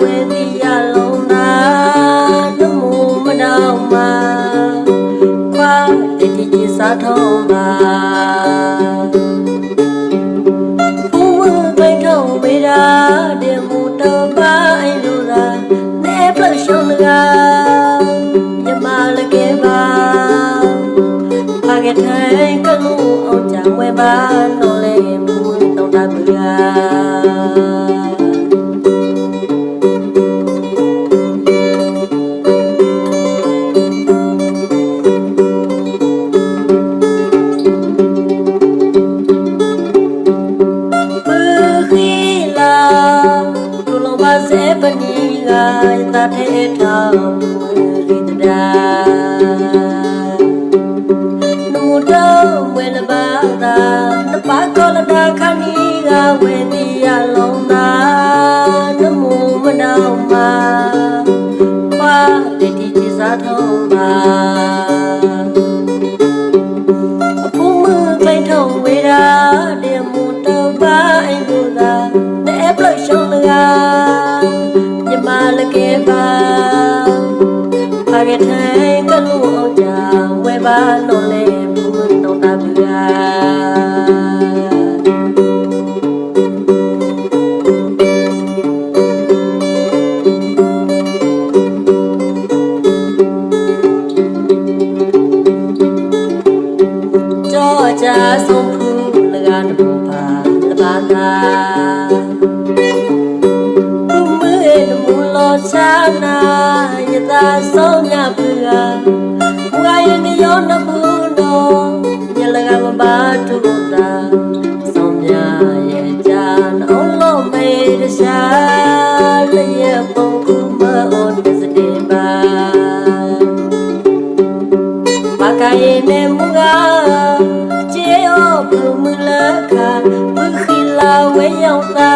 ဝေဒီရလုံးနာနမမတော်မှာခွာတတိจิစားထုံးပါဘုံဝိုင်ထုံမေရာဒီမူတော့ပါအိလိုသာနေပလရှုံးကညမလကေပါဖာကထိုင်ကလူအောင်ကြဝဲပါနော်လေမူတော့တာပရာပ စေပနီကတထဲထောင်းရီတဒါနမတော်ဝဲလပါတာနပါကောလတာခဏီကဝဲတီရလုံးသာနမမနောင်မာပါတေတီချစားထုံးပါ မြမလကေပါဖာကထိုင်ကလူအောင်ကြဝဲပါနော်လေဘူးတော့တာပြာကြောကြဆုံးဖူးလကနမ နာယတာဆုံးညပူကဘွာယနေယောနဘူးနောညလကမပါထုတာဆုံးညရဲ့ကြာနောလုံးမေတရှာလျက်ပုံကူမအိုတစတေပါဘာကရင်နေမူကကျေယောဘုံမူလခဘခိလာဝဲရောက်တာ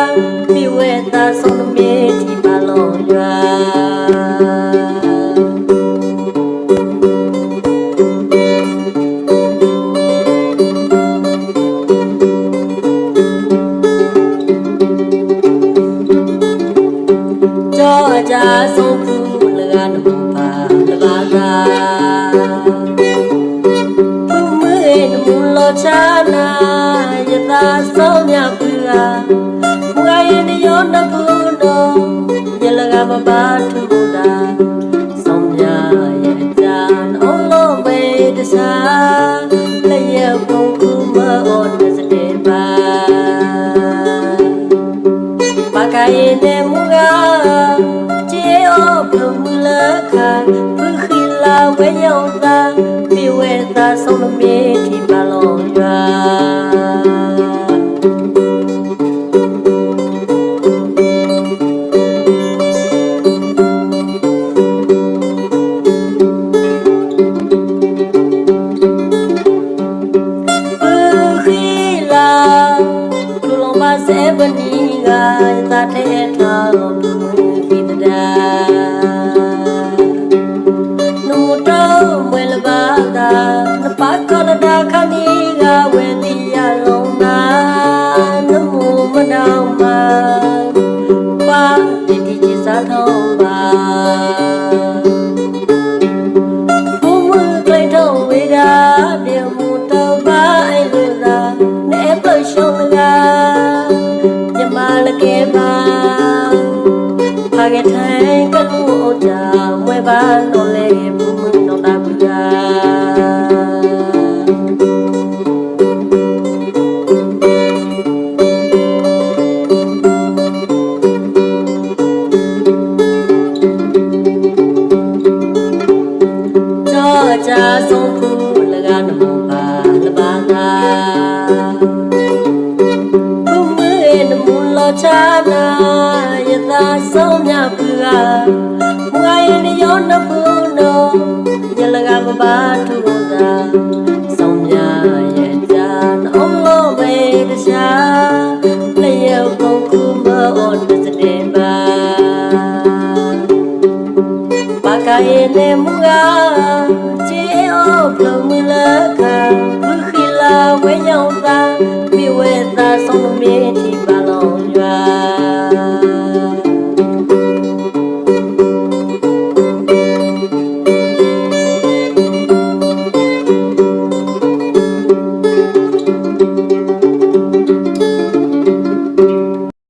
မိဝဲတာဆုံး မြေဒီပါလုံးရွာကြောကြ မပါထုတာဆုံးမြရဲ့ကြာနောလောဘေတစာလျက်ပုံကူမအော်နစတေပါဘာကရင်နေမူကကျေယောဘုံမူလခဘုခိလာဝဲရောက်တာမိဝဲတာဆုံးလို့မြေဒီ လူလုံးပါစေပနီကတာတဲ့ထောင်းဒီတဒါနမတော်ဝဲလပါတာနပါကောလတာခဏီ ညမလကေပါဖာကထိုင်ကလူအောင်ကြမွဲပါတော့လေဘုံမတော့တာဘူးကြော ဆုံးမြပူဟာမွာရင်ရောနဖူနောရလကမပါထူတာဆုံးမြရဲ့ကြာအောင်လို့ပဲတခြားလျောက်ကုန်ကူမောတစတဲ့ပါပါကရင်နဲ့မူကား